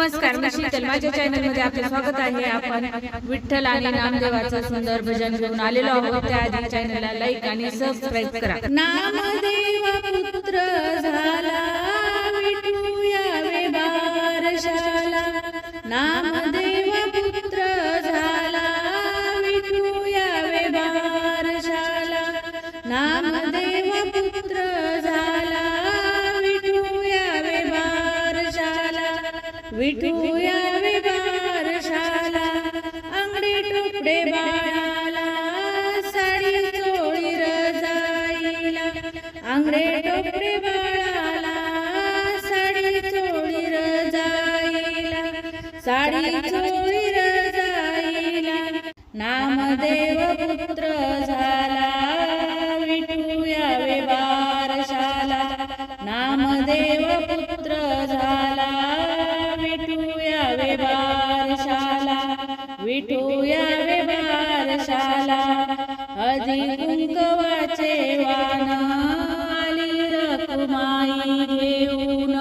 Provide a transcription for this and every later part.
नमस्कार मी शीतल माझ्या चॅनलमध्ये आपले स्वागत आहे. आपण विठ्ठल आणि नामदेवाचं सुंदर भजन घेऊन आलेलो आहोत. त्याआधी चॅनलला लाईक आणि सबस्क्राईब करा. नामदेवा पुत्र झाला बारशाला. नामदेवा पुत्र झाला विठू यावे बारशाला. नामदेवा विठू यावे बारशाला अंगडे टोपडे बाळाला साडी चोळी रजाईला. आंगडे टोपडे बाळाला साडी चोळी रजाईला. साडी चोळी रजाईला नामदेव पुत्र झाला. विठू यावे बारशाला नामदेव पुत्र विठू यावे बारशाला हळदी कुंकवाचे वाण आली रकुमाई घेऊन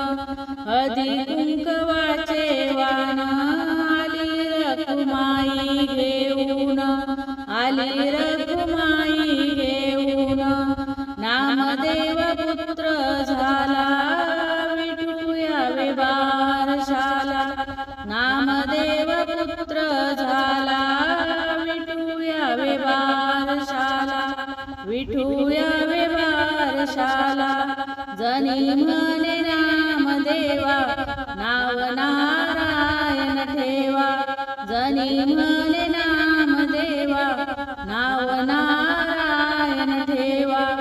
हळदी कुंकवाचे वाण आली रकुमाई घेऊन आली रकुमाई विठूया यावे शाला जनी म्हणे नामदेवा नाव नारायण ठेवा. जनी म्हणे नामदेवा नाव नारायण ठेवा.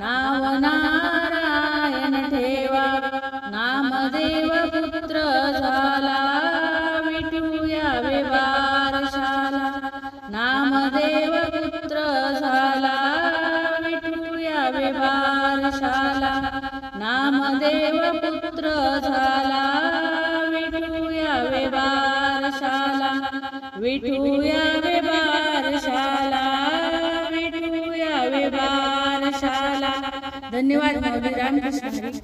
नाव नारायण ठेवा. नामदेव पुत्र झाला विठूया यावे बारशाला नामदेव विठू नामदेव पुत्र झाला. विठूया यावे बारशाला विठू यावे बारशाला विठू यावे बारशाला धन्यवाद रामकृष्ण